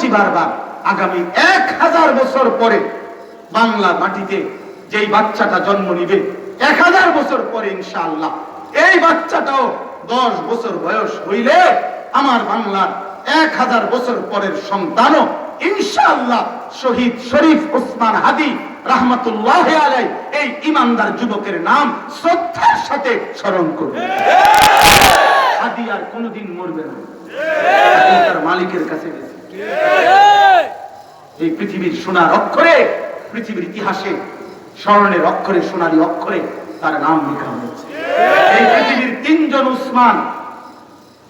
বলছি বারবার আগামী এক হাজার বছর পরে বাংলা মাটিতে যেই বাচ্চাটা জন্ম নিবে এক হাজার বছর পরে ইনশাআল্লাহ। এই বাচ্চাটাও দশ বছর বয়স হইলে আমার বাংলার এক হাজার বছর পরের সন্তানও ইনশাআল্লাহ শহীদ শরীফ ওসমান হাদি রাহমাতুল্লাহ আলাই এই ইমানদার যুবকের নাম শ্রদ্ধার সাথে স্মরণ করবে হাদি আর কোনোদিন মরবে না। তার মালিকের কাছে গেছে। এই পৃথিবীর সোনার অক্ষরে, পৃথিবীর ইতিহাসে স্মরণের অক্ষরে, সোনালী অক্ষরে তার নাম লেখা হয়েছে। এই পৃথিবীর তিনজন উসমান,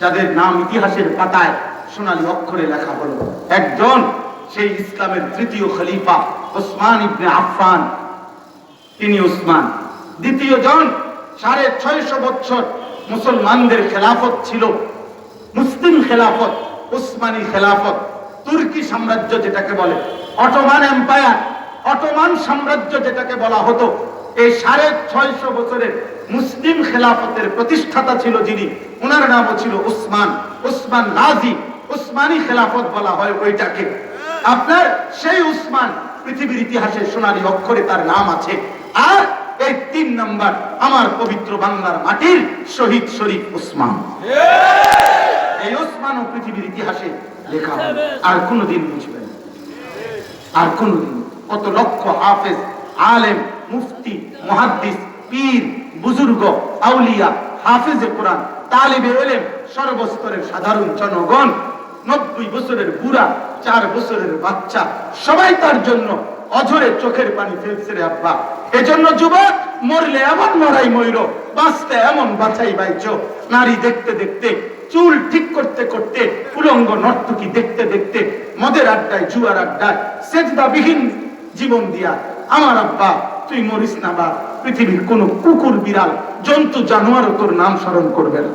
যাদের নাম ইতিহাসের পাতায় সোনালী অক্ষরে লেখা হলো। একজন সেই ইসলামের তৃতীয় খলিফা ওসমান ইবনে আফফান। তিনি উসমান। দ্বিতীয় জন সাড়ে ছয়শো বছর মুসলমানদের খেলাফত ছিল, মুসলিম খেলাফত। উসমানী খেলাফত, তুর্কি সাম্রাজ্য যেটাকে বলে, অটোমান এম্পায়ার, অটোমান সাম্রাজ্য যেটাকে বলা হতো, এই সাড়ে ছয়শো বছরের মুসলিম খেলাফতের প্রতিষ্ঠাতা ছিল যিনি ওনার নামও ছিল উসমান উসমান নাজি, উসমানী খেলাফত বলা হয় ওইটাকে। আপনার সেই উসমান পৃথিবীর ইতিহাসে সোনালী অক্ষরে তার নাম আছে। আর এই তিন নাম্বার আমার পবিত্র বাংলার মাটির শহীদ শরীফ উসমান। এই পৃথিবীর ইতিহাসে লেখা আর বুঝবেন আর কত লক্ষ হাফেজ, আলেম, মুফতি, মুহাদ্দিস, পীর, বুজুর্গ, আউলিয়া কোরআন, তালিবে এলেম, সর্বস্তরের সাধারণ জনগণ, নব্বই বছরের বুড়া, চার বছরের বাচ্চা, সবাই তার জন্য অঝরে চোখের পানি ফেলছে রে আব্বা। এজন্য যুবক, মরলে এমন মরাই ময়ূর, বাঁচতে এমন বাছাই বাইচ নারী দেখতে দেখতে চুল ঠিক করতে করতে উলঙ্গ নর্তকী দেখতে দেখতে মদের আড্ডায়, জুয়ার আড্ডায়, সেজদাবিহীন জীবন দিয়া, আমার আব্বা, তুই মরিস না বা পৃথিবীর কোন কুকুর, বিড়াল, জন্তু, জানোয়ারও তোর নাম স্মরণ করবে না।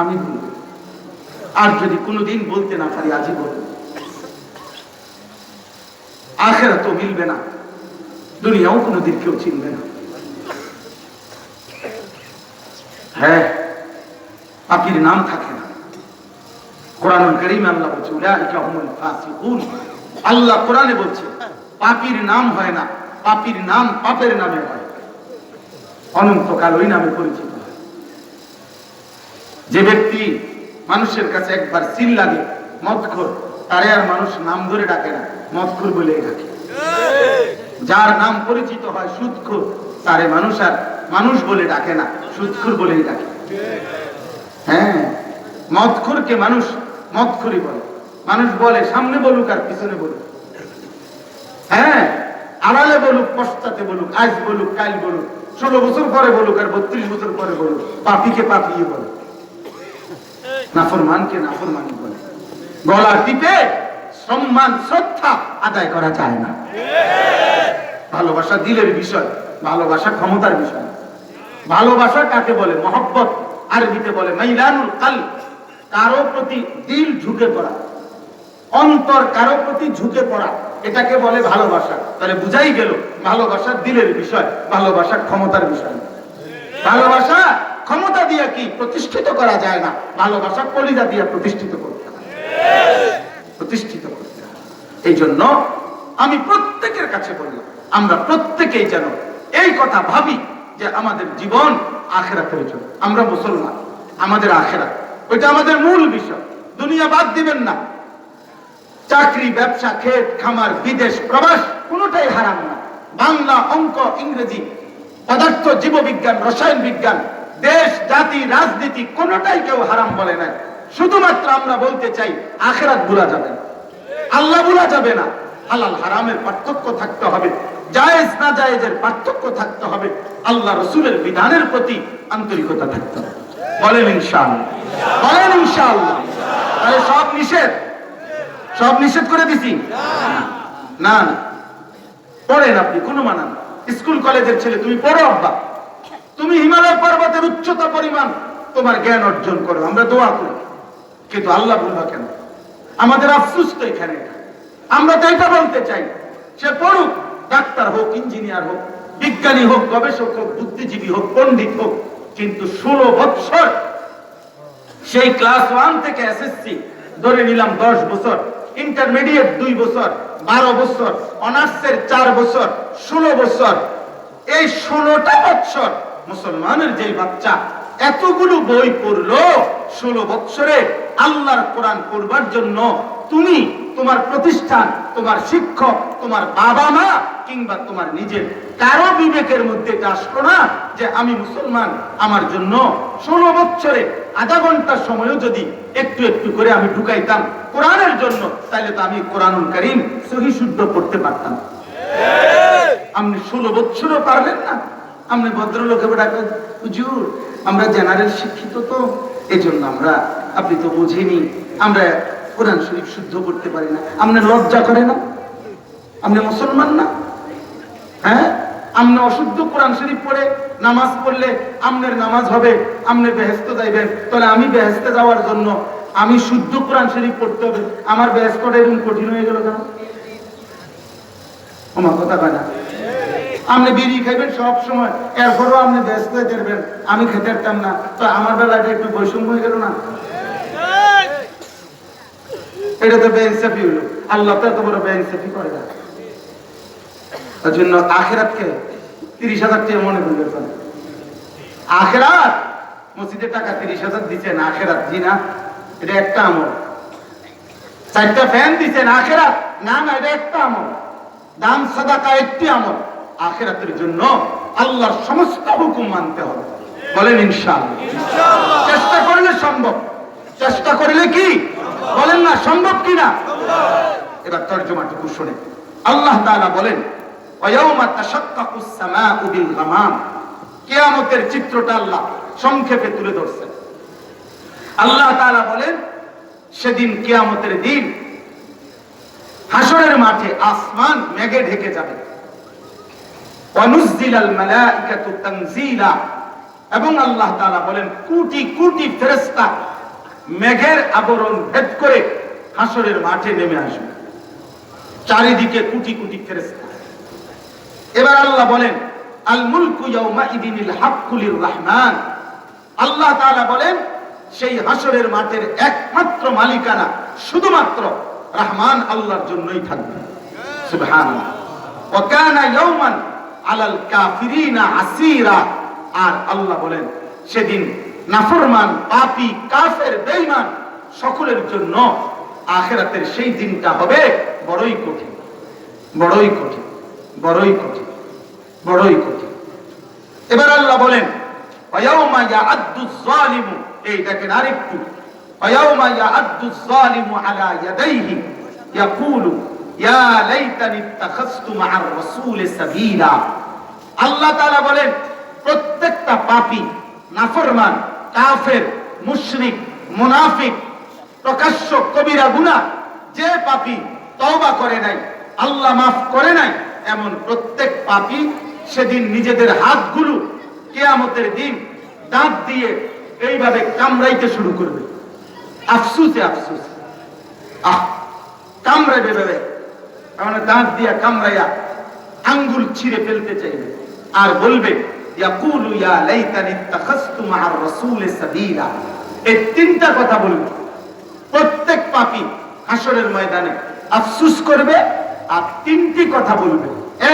আমি আর যদি কোনোদিন বলতে না পারি, আজই বলব। আখেরা তো মিলবে না, দুনিয়াও কোনোদিন কেউ চিনবে না। হ্যাঁ। পাপির নাম থাকে না। কোরআন করিম আল্লাহ বলছে, উলাইকা হুমুল ফাসিকুন। আল্লাহ কোরআনে বলছে, পাপির নাম হয় না, পাপির নাম পাপের নামে হয়। অনন্তকাল ওই নামে পরিচিত যে ব্যক্তি মানুষের কাছে একবার সিল লাগে, মদখোর, তারে আর মানুষ নাম ধরে ডাকে না, মদখোর বলেই ডাকে। যার নাম পরিচিত হয় সুদখোর, তারে মানুষ আর মানুষ বলে ডাকে না, সুদখোর বলেই ডাকে। হ্যাঁ মদখোরকে মানুষ মদখুরি বলে। মানুষ বলে, সামনে বলুক আর পিছনে বলুক। হ্যাঁ আড়ালে বলুক, পশ্চাতে বলুক, আজ বলুক, কাল বলুক, ষোলো বছর পরে বলুক আর বত্রিশ বছর পরে বলুক, পাপিকে পাপিয়ে বলে। নাফরমানকে নাফরমানি বলে। গলা টিপে সম্মান, শ্রদ্ধা আদায় করা যায় না। ভালোবাসা দিলের বিষয়, ভালোবাসা ক্ষমতার বিষয়। ভালোবাসা কাকে বলে? মহব্বত। আরবিতে বলে মাইলানুল কাল, কারও প্রতি দিল ঝুঁকে পড়া, অন্তর কারও প্রতি ঝুঁকে পড়া, এটাকে বলে ভালোবাসা। তাহলে বুঝাই গেল, ভালোবাসা দিলের বিষয়, ভালোবাসা ক্ষমতার বিষয়। ভালোবাসা ক্ষমতা দিয়ে কি প্রতিষ্ঠিত করা যায় না, ভালোবাসা কলিজা দিয়ে প্রতিষ্ঠিত করতে প্রতিষ্ঠিত করতে এই জন্য আমি প্রত্যেকের কাছে বললাম আমরা প্রত্যেকেই যেন এই কথা ভাবি যে আমাদের জীবন আখেরাতের জন্য আমরা মুসলমান, আমাদের আখেরা ওইটা আমাদের মূল বিষয়। দুনিয়া বাদ দিবেন না। চাকরি, ব্যবসা ক্ষেত খামার, বিদেশ, প্রবাস, কোনোটাই হারাম না। বাংলা, অঙ্ক, ইংরেজি, পদার্থ, জীববিজ্ঞান, রসায়ন বিজ্ঞান, দেশ, জাতি, রাজনীতি, কোনোটাই কেউ হারাম বলে নাই। শুধুমাত্র আমরা বলতে চাই, আখেরাত ভুলা যাবে না। আল্লাহ ভুলা যাবে না। হালাল, হারামের পার্থক্য থাকতে হবে। জায়েজ না জায়েজের পার্থক্য থাকতে হবে। আল্লাহ রসুলের বিধানের প্রতি আন্তরিকতা থাকতে হবে। বলেন ইনশাআল্লাহ। বলেন ইনশাআল্লাহ। তাহলে সব নিষেধ? সব নিষেধ করে দিছি? না। না পড়েন আপনি, কোনো মানান স্কুল, কলেজের ছেলে, তুমি পড়ো আব্বা। তুমি হিমালয় পর্বতের উচ্চতা পরিমাণ, তোমার জ্ঞান অর্জন করো, আমরা দোয়া করি। কিন্তু আল্লাহ বলবা কেন? আমাদের আফসুস তো এখানে আমরা তো এটা বলতে চাই। সে পড়ুক। ডাক্তার হোক, ইঞ্জিনিয়ার হোক, বিজ্ঞানী হোক, গবেষক হোক, বুদ্ধিজীবী হোক, পণ্ডিত হোক, কিন্তু ষোলো বৎসর সেই ক্লাস ওয়ান থেকে এসএসসি ধরে নিলাম দশ বছর, ইন্টারমিডিয়েট দুই বছর, বারো বছর, অনার্সের চার বছর, ষোলো বছর। এই ষোলোটা বছর মুসলমানের যে বাচ্চা এতগুলো বই পড়ল, ষোলো বছরে আল্লাহর কোরআন পড়বার জন্য তুমি তোমার প্রতিষ্ঠান, তোমার শিক্ষক, তোমার বাবা মা কিংবা তোমার নিজের কারও বিবেকের মধ্যে এটা আসলো না যে আমি মুসলমান। আমার জন্য ষোলো বছরে আধা ঘণ্টার সময়ও যদি একটু একটু করে আমি ঢুকাইতাম কোরআনের জন্য তাহলে তো আমি কোরআন করিম সহি শুদ্ধ করতে পারতাম। আপনি ষোলো বছরও পারলেন না। আপনি ভদ্রলোকে ডাকেন হুজুর, আমরা জেনারেল শিক্ষিত তো এই জন্য আমরা, আপনি তো বুঝিনি আমরা কোরআন শরীফ শুদ্ধ করতে পারি না। আপনি লজ্জা করে না? আপনি মুসলমান না? হ্যাঁ? আপনি অশুদ্ধ কোরআন শরীফ পড়ে নামাজ পড়লে আমনের নামাজ হবে, আপনি বেহেস্ত যাইবেন। তাহলে আমি বেহেস্তে যাওয়ার জন্য আমি শুদ্ধ কোরআন শরীফ পড়তে হবে। আমার বেহেস্তটা এরকম কঠিন হয়ে গেল কেন? আমার কথা কয় না। আপনি বিড়ি খাইবেন সব সময়, এরপরও আপনি ব্যস্ত আমি খেতে পারতাম না। তো আমার বেলাটা একটু বৈষম্য হয়ে গেল না? এটা তো বেইনসাফি হলো। আল্লাহ তো বেইনসাফি করে না। তার জন্য আখেরাতকে তিরিশ হাজার টাকা মনে করবে আখেরাত টাকা তিরিশ হাজার দিচ্ছেন আখেরাত জি না? এটা একটা আমল। চারটা ফ্যান দিচ্ছেন আখেরাত? না না এটা একটা আমল। দান সাদাকা একটি আমল। আখেরাতের জন্য আল্লাহর সমস্ত হুকুম মানতে হবে। বলেন ইনশাআল্লাহ। চেষ্টা করলে সম্ভব। চেষ্টা করলে কি? বলেন না, সম্ভব কি না এবার তর্জমাটুকু শুনে। আল্লাহ বলেন কিয়ামতের চিত্রটা আল্লাহ সংক্ষেপে তুলে ধরছেন। আল্লাহ বলেন, সেদিন কেয়ামতের দিন হাসরের মাঠে আসমান মেঘে ঢেকে যাবে। এবং আল্লাহ বলেন, কোটি কোটি ফেরেশতা মেঘের আবরণ ভেদ করে হাসরের মাঠে নেমে আসবে। চারিদিকে কুটি কুটি ফেরেশতা। এবার আল্লাহ বলেন আল মুলকু ইয়াউমা ইদিনিল রহমান আল্লাহ তাআলা বলেন, সেই হাসরের মাঠের একমাত্র মালিকানা শুধুমাত্র রহমান আল্লাহর জন্যই থাকবে। সুবহানাল্লাহ। ওয়া কানা ইয়াওমান আলাল কাফিরিনা আসীরা। আর আল্লাহ বলেন, সেদিন নাফরমান পাপী কাফের, বেঈমান, সকলের জন্য আখিরাতের সেই দিনটা হবে বড়ই কঠিন বড়ই কঠিন বড়ই কঠিন বড়ই কঠিন। এবার আল্লাহ বলেন, প্রত্যেকটা পাপি নাফরমান কাফের, মুশরিক, মুনাফিক প্রকাশ্য কবিরা, গুনাহ, যে পাপী তওবা করে নাই, আল্লাহ মাফ করে নাই, এমন প্রত্যেক পাপী সেদিন নিজেদের হাতগুলো কেয়ামতের দিন দাঁত দিয়ে এইভাবে কামড়াইতে শুরু করবে। আফসুসে আফসুস। আহ, কামড়াইবে ভেবে। মানে দাঁত দিয়া কামড়াইয়া আঙ্গুল ছিঁড়ে ফেলতে চাইবে। আর বলবে ইয়াকুলু ইয়া লাইতানি ইত্তাখাযতু মা'আর রাসূলি সাবিলা। এই তিনটা কথা বলবে প্রত্যেক পাপী হাসরের ময়দানে আফসুস করবে আর তিনটি কথা বলবে।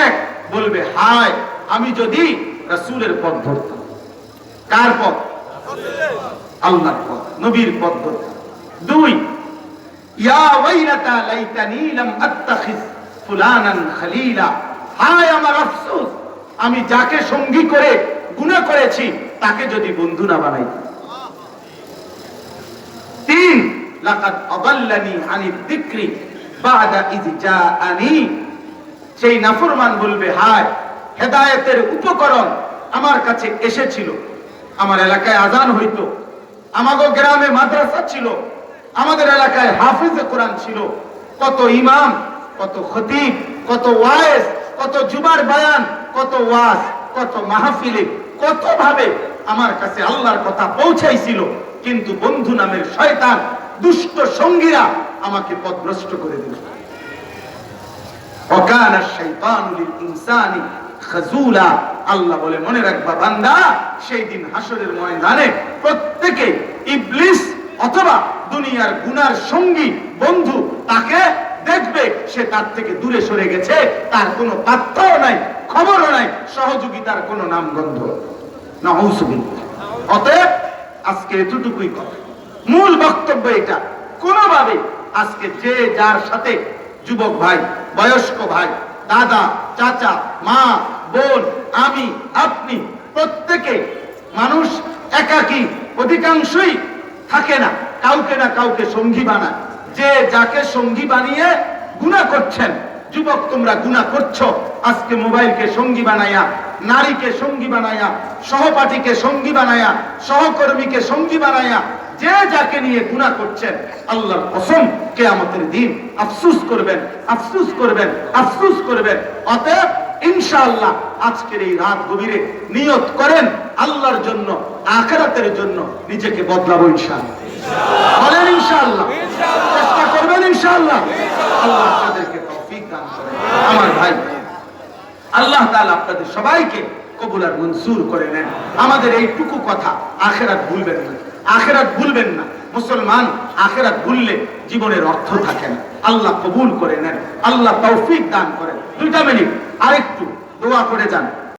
এক, বলবে, হায়, আমি যদি রাসূলের পথ ধরতাম। কার পথ? আল্লাহর পথ, নবীর পথ ধরতাম। দুই, ইয়া ওয়াইলাতা লাইতানি লাম আত্তাখিজ ফুলানান খলিলা। হায়, আমার আফসোস! আমি যাকে সঙ্গী করে গুনাহ করেছি, তাকে যদি বন্ধু না বানাই। তিন, লাকাদ আদাল্লানি আনি যিকরি বাদা ইয জাআনি। সেই নাফরমান বলবে, হায়, হেদায়েতের উপকরণ আমার কাছে এসেছিল। আমার এলাকায় আজান হইতো। আমাগো গ্রামে মাদ্রাসা ছিল। আমাদের এলাকায় হাফিজে কোরআন ছিল। কত ইমাম, কত খতিব, কত ওয়ায়েজ কত জুবার বায়ান কত ওয়াজ, কত মাহফিলে কত ভাবে আমার কাছে আল্লাহর কথা পৌঁছাইছিল। কিন্তু বন্ধু নামের শয়তান, দুষ্ট সঙ্গীরা আমাকে পদভ্রষ্ট করে দিল। অকান শৈতানুল ইনসানি খাজুলা। আল্লাহ বলে, মনে রাখবা বান্দা, সেই দিন হাসরের ময়দানে প্রত্যেকে ইবলিস অথবা দুনিয়ার গুনার সঙ্গী বন্ধু তাকে দেখবে, সে তার থেকে দূরে সরে গেছে, তার কোনো পাত্তাও নাই। খবরও নাই, সহযোগিতার কোনো নামগন্ধ না অতএব আজকে এতটুকুই কথা। মূল বক্তব্য এটা, কোনোভাবে আজকে যে যার সাথে যুবক ভাই, বয়স্ক ভাই, দাদা, চাচা, মা, বোন, আমি, আপনি, প্রত্যেকে মানুষ একাকী অধিকাংশই থাকে না, কাউকে না কাউকে সঙ্গী বানায়। যে যাকে সঙ্গী বানিয়ে গুণা করছেন যুবক, তোমরা গুণা করছ। আজকে মোবাইলকে সঙ্গী বানাইয়া নারীকে সঙ্গী বানাইয়া সহপাঠীকে সঙ্গী বানাইয়া সহকর্মীকে সঙ্গী বানাইয়া যে যাকে নিয়ে গুণা করছেন, আল্লাহর কসম কে আমাদের দিন আফসুস করবেন আফসুস করবেন আফসুস করবেন। অতএব, ইনশাআল্লাহ, আজকের এই রাত গভীরে নিয়ত করেন, আল্লাহর জন্য, আখেরাতের জন্য নিজেকে বদলাবো ইনশাআল্লাহ। বলেন ইনশাআল্লাহ। চেষ্টা করবেন ইনশাআল্লাহ। আল্লাহ আপনাদেরকে তৌফিক দান করেন। আমার ভাই আল্লাহ তাআলা আপনাদের সবাইকে কবুল আর মনসুর করে নেন। আমাদের এইটুকু কথা আখেরাত ভুলবেন না। আখেরাত ভুলবেন না। মুসলমান আখেরাত ভুললে জীবনের অর্থ থাকে না। আল্লাহ কবুল করে নেন। আল্লাহ তৌফিক দান করেন। দুইটা মিনিট, আরেকটু দোয়া করে যান।